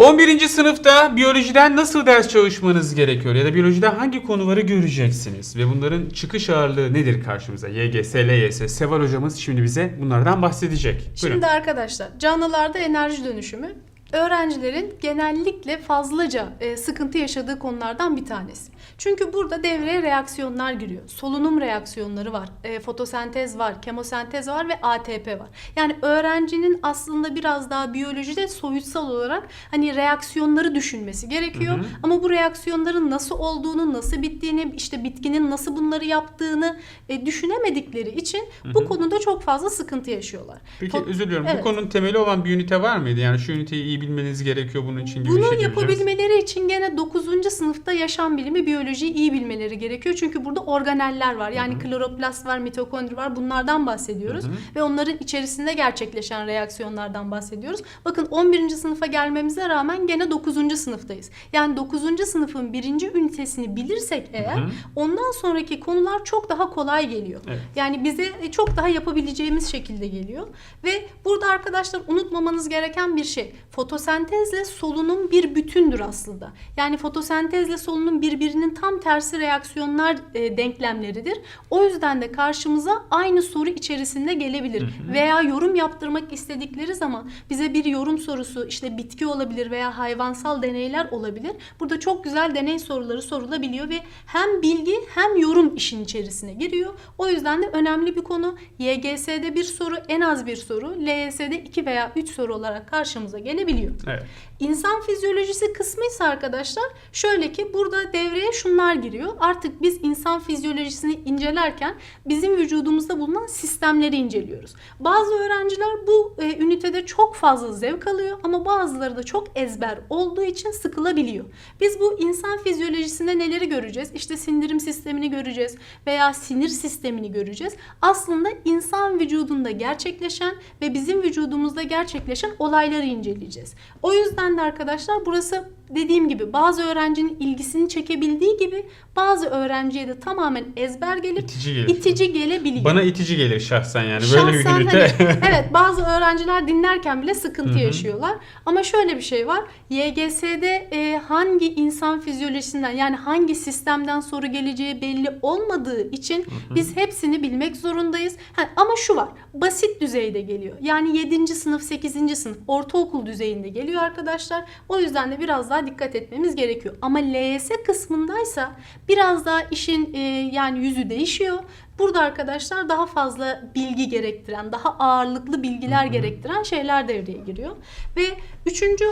11. sınıfta biyolojiden nasıl ders çalışmanız gerekiyor ya da biyolojide hangi konuları göreceksiniz ve bunların çıkış ağırlığı nedir karşımıza? YGS, LYS, Seval hocamız şimdi bize bunlardan bahsedecek. Buyurun. Şimdi arkadaşlar canlılarda enerji dönüşümü öğrencilerin genellikle fazlaca e, sıkıntı yaşadığı konulardan bir tanesi. Çünkü burada devreye reaksiyonlar giriyor. Solunum reaksiyonları var, e, fotosentez var, kemosentez var ve ATP var. Yani öğrencinin aslında biraz daha biyolojide soyutsal olarak hani reaksiyonları düşünmesi gerekiyor. Hı hı. Ama bu reaksiyonların nasıl olduğunu, nasıl bittiğini, işte bitkinin nasıl bunları yaptığını e, düşünemedikleri için bu konuda çok fazla sıkıntı yaşıyorlar. Peki özür diliyorum. Evet. Bu konunun temeli olan bir ünite var mıydı? Yani şu üniteyi iyi bilmeniz gerekiyor bunun için gibi bir Bunu şey yapabilmeleri için gene 9. sınıfta yaşam bilimi biyolojiyi iyi bilmeleri gerekiyor. Çünkü burada organeller var. Yani kloroplast var, mitokondri var. Bunlardan bahsediyoruz. Hı hı. Ve onların içerisinde gerçekleşen reaksiyonlardan bahsediyoruz. Bakın 11. sınıfa gelmemize rağmen gene 9. sınıftayız. Yani 9. sınıfın birinci ünitesini bilirsek eğer Hı hı. ondan sonraki konular çok daha kolay geliyor. Evet. Yani bize çok daha yapabileceğimiz şekilde geliyor. Ve burada arkadaşlar unutmamanız gereken bir şey. Fotosentezle solunum bir bütündür aslında. Yani fotosentezle solunum birbirinin tam tersi reaksiyonlar e, denklemleridir. O yüzden de karşımıza aynı soru içerisinde gelebilir. Veya yorum yaptırmak istedikleri zaman bize bir yorum sorusu işte bitki olabilir veya hayvansal deneyler olabilir. Burada çok güzel deney soruları sorulabiliyor ve hem bilgi hem yorum işin içerisine giriyor. O yüzden de önemli bir konu. YGS'de bir soru, en az bir soru, LYS'de 2 veya 3 soru olarak karşımıza gelebiliyor. Evet. İnsan fizyolojisi kısmı ise arkadaşlar şöyle ki burada devreye şunlar giriyor. Artık biz insan fizyolojisini incelerken bizim vücudumuzda bulunan sistemleri inceliyoruz. Bazı öğrenciler bu e, ünitede çok fazla zevk alıyor ama bazıları da çok ezber olduğu için sıkılabiliyor. Biz bu insan fizyolojisinde neleri göreceğiz? İşte sindirim sistemini göreceğiz veya sinir sistemini göreceğiz. Aslında insan vücudunda gerçekleşen ve bizim vücudumuzda gerçekleşen olayları inceleyeceğiz. O yüzden de arkadaşlar burası dediğim gibi bazı öğrencinin ilgisini çekebildiği gibi bazı öğrenciye de tamamen ezber gelip İtici gelir. itici gelebiliyor. Bana itici gelir şahsen yani böyle bir Şahsen ünite. hani, evet bazı öğrenciler dinlerken bile sıkıntı Hı hı. yaşıyorlar. Ama şöyle bir şey var. YGS'de e, hangi insan fizyolojisinden yani hangi sistemden soru geleceği belli olmadığı için biz hepsini bilmek zorundayız. Ha, ama şu var. Basit düzeyde geliyor. Yani 7. sınıf, 8. sınıf, ortaokul düzeyinde geliyor arkadaşlar. O yüzden de biraz daha dikkat etmemiz gerekiyor. Ama LYS kısmındaysa biraz daha işin e, yani yüzü değişiyor. Burada arkadaşlar daha fazla bilgi gerektiren, daha ağırlıklı bilgiler gerektiren şeyler devreye giriyor. Ve üçüncü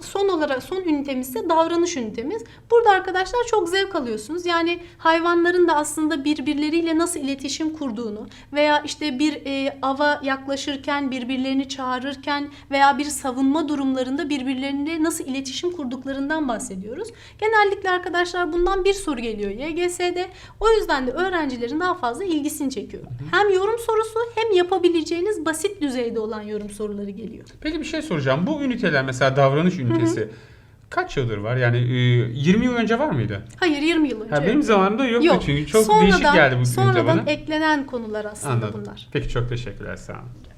son olarak son ünitemiz ise davranış ünitemiz. Burada arkadaşlar çok zevk alıyorsunuz. Yani hayvanların da aslında birbirleriyle nasıl iletişim kurduğunu veya işte bir e, ava yaklaşırken birbirlerini çağırırken veya bir savunma durumlarında birbirleriyle nasıl iletişim kurduklarından bahsediyoruz. Genellikle arkadaşlar bundan bir soru geliyor YGS'de. O yüzden de öğrencilerin daha fazla ilgisini çekiyor. Hem yorum sorusu hem yapabileceğiniz basit düzeyde olan yorum soruları geliyor. Peki bir şey soracağım. Bu üniteler mesela davranış ünitesi kaç yıldır var? Yani e, 20 yıl önce var mıydı? Hayır 20 yıl önce. Ha, benim zamanımda yoktu Yok. çünkü çok sonradan, değişik geldi bu Sonradan bana. eklenen konular aslında Anladım. bunlar. Peki çok teşekkürler sağ olun.